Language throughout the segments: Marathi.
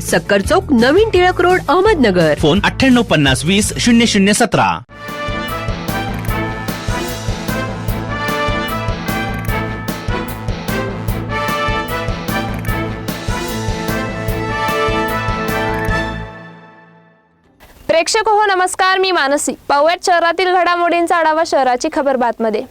सक्कर चौक नवीन टिळक रोड अहमदनगर. फोन अठ्ठ्याण्णव पन्नास वीस शून्य शून्य सतरा. प्रेक्षक हो नमस्कार. मी मानसी. पाहुयात शहरातील घडामोडींचा आढावा शहराची खबर बातमध्ये.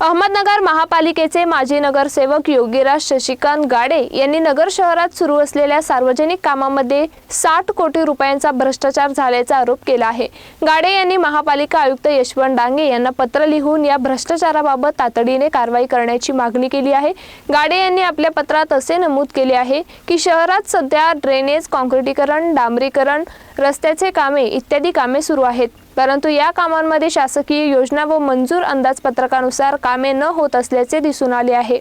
अहमदनगर महापालिकेचे माजी नगरसेवक योगीराज शशिकांत गाडे यांनी नगर शहरात सुरू असलेल्या सार्वजनिक कामामध्ये साठ कोटी रुपयांचा भ्रष्टाचार झाल्याचा आरोप केला आहे. गाडे यांनी महापालिका आयुक्त यशवंत डांगे यांना पत्र लिहून या भ्रष्टाचाराबाबत तातडीने कारवाई करण्याची मागणी केली आहे. गाडे यांनी आपल्या पत्रात असे नमूद केले आहे की शहरात सध्या ड्रेनेज कॉन्क्रिटीकरण डांबरीकरण रस्त्याचे कामे इत्यादी कामे सुरू आहेत. परंतु या कामांमध्ये शासकीय योजना व मंजूर अंदाजपत्रकानुसार कामे न होत असल्याचे दिसून आले आहे.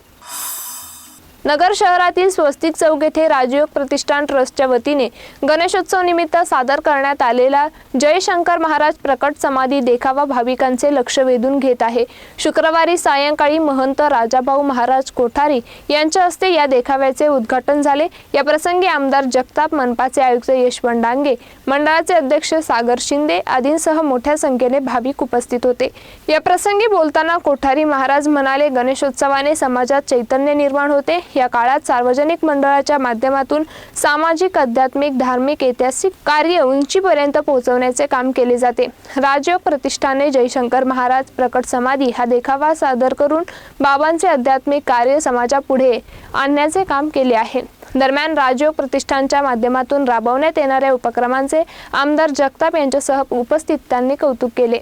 नगर शहरातील स्वस्तिक चौक येथे राजयोग प्रतिष्ठान ट्रस्टच्या वतीने गणेशोत्सव निमित्त सादर करण्यात आलेला जयशंकर महाराज प्रकट समाधी देखावा भाविकांचे लक्ष वेधून घेत आहे. शुक्रवारी सायंकाळी महंत राजाभाऊ महाराज कोठारी यांच्या हस्ते या देखाव्याचे उद्घाटन झाले. या प्रसंगी आमदार जगताप मनपाचे आयुक्त यशवंत डांगे मंडळाचे अध्यक्ष सागर शिंदे आदींसह मोठ्या संख्येने भाविक उपस्थित होते. या प्रसंगी बोलताना कोठारी महाराज म्हणाले गणेशोत्सवाने समाजात चैतन्य निर्माण होते. या काळात सार्वजनिक मंडळाच्या माध्यमातून सामाजिक आध्यात्मिक धार्मिक ऐतिहासिक कार्य उंचीपर्यंत पोहोचवण्याचे काम केले जाते. राजयोग प्रतिष्ठाने जयशंकर महाराज प्रकट समाधी हा देखावा सादर करून बाबांचे आध्यात्मिक कार्य समाजापुढे आणण्याचे काम केले आहे. दरम्यान राजयोग प्रतिष्ठानच्या माध्यमातून राबवण्यात येणाऱ्या उपक्रमांचे आमदार जगताप यांच्यासह उपस्थितांनी कौतुक केले.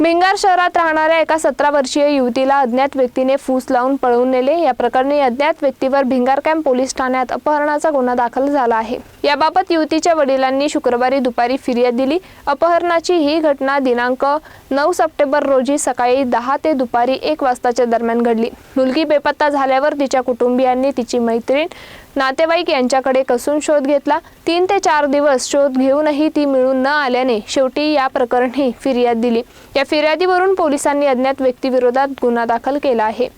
भिंगार शहरात राहणाऱ्या एका सतरा वर्षीय युवतीला अज्ञात व्यक्तीने फूस लावून पळवून नेले. या प्रकरणी अज्ञात व्यक्तीवर भिंगार कॅम्प पोलीस ठाण्यात अपहरणाचा गुन्हा दाखल झाला आहे. याबाबत युवतीच्या वडिलांनी शुक्रवारी दुपारी फिर्याद दिली. अपहरणाची ही घटना दिनांक नऊ सप्टेंबर रोजी सकाळी दहा ते दुपारी एक वाजताच्या दरम्यान घडली. मुलगी बेपत्ता झाल्यावर तिच्या कुटुंबियांनी तिची मैत्रीण नातेवाईक यांच्याकडे कसून शोध घेतला? तीन ते चार दिवस शोध घेऊनही ती मिळून न आल्याने शेवटी या प्रकरणी फिर्याद दिली. या फिर्यादीवरून पोलिसांनी अज्ञात व्यक्तीविरोधात गुन्हा दाखल केला आहे.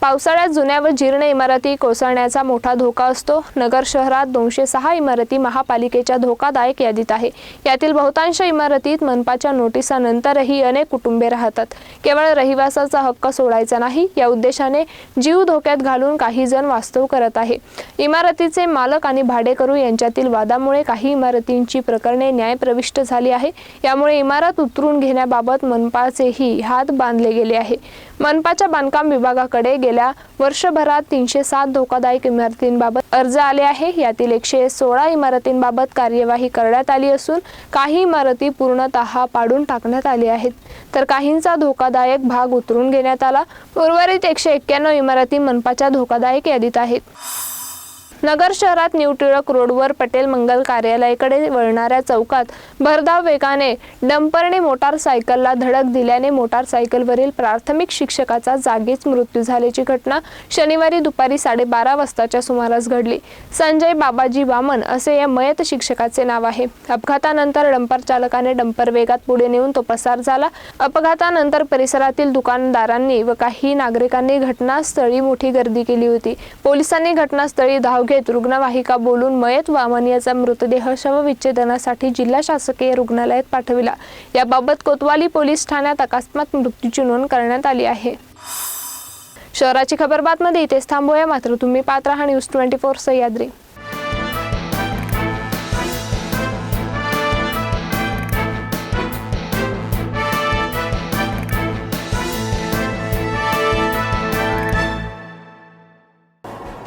पावसाळ्यात जुन्या व जीर्ण इमारती कोसळण्याचा मोठा धोका असतो. नगर शहरात दोनशे सहा इमारती महापालिकेच्या धोकादायक यादीत आहे. यातील बहुतांश इमारतीत मनपाच्या नोटिसानंतरही अनेक कुटुंबे राहतात. केवळ रहिवासाचा हक्क सोडायचा नाही या उद्देशाने जीव धोक्यात घालून काही जण वास्तव करत आहे. इमारतीचे मालक आणि भाडेकरू यांच्यातील वादामुळे काही इमारतींची प्रकरणे न्यायप्रविष्ट झाली आहे. यामुळे इमारत उतरून घेण्याबाबत मनपाचेही हात बांधले गेले आहे. मनपाच्या बांधकाम विभागाकडे गेल्या वर्षभरात तीनशे सात धोकादायक इमारतींबाबत अर्ज आले आहे. यातील एकशे सोळा इमारतींबाबत कार्यवाही करण्यात आली असून काही इमारती पूर्णतः पाडून टाकण्यात आली आहेत. तर काहींचा धोकादायक भाग उतरून घेण्यात आला. उर्वरित एकशे एक्क्याण्णव इमारती मनपाच्या धोकादायक यादीत आहेत. नगर शहरात न्यू टिळक रोडवर पटेल मंगल कार्यालयाकडे वळणाऱ्या चौकात भरधाव वेगाने डंपरने मोटारसायकलला धडक दिल्याने मोटारसायकलवरील प्राथमिक शिक्षकाचा जागीच मृत्यू झाल्याची घटना शनिवारी दुपारी साडेबारा वाजताच्या सुमारास घडली. संजय बाबाजी वामन असे या मयत शिक्षकाचे नाव आहे. अपघातानंतर डंपर चालकाने डंपर वेगात पुढे नेऊन तो पसार झाला. अपघातानंतर परिसरातील दुकानदारांनी व काही नागरिकांनी घटनास्थळी मोठी गर्दी केली होती. पोलिसांनी घटनास्थळी धाव घेत रुग्णवाहिका बोलून मयत वामन याचा मृतदेह शवविच्छेदनासाठी जिल्हा शासकीय रुग्णालयात पाठविला. याबाबत कोतवाली पोलीस ठाण्यात अकस्मात मृत्यूची नोंद करण्यात आली आहे. शहराची खबर बातमध्ये इथेच थांबूया. मात्र तुम्ही पात्र राहा न्यूज ट्वेंटी फोर सह्याद्री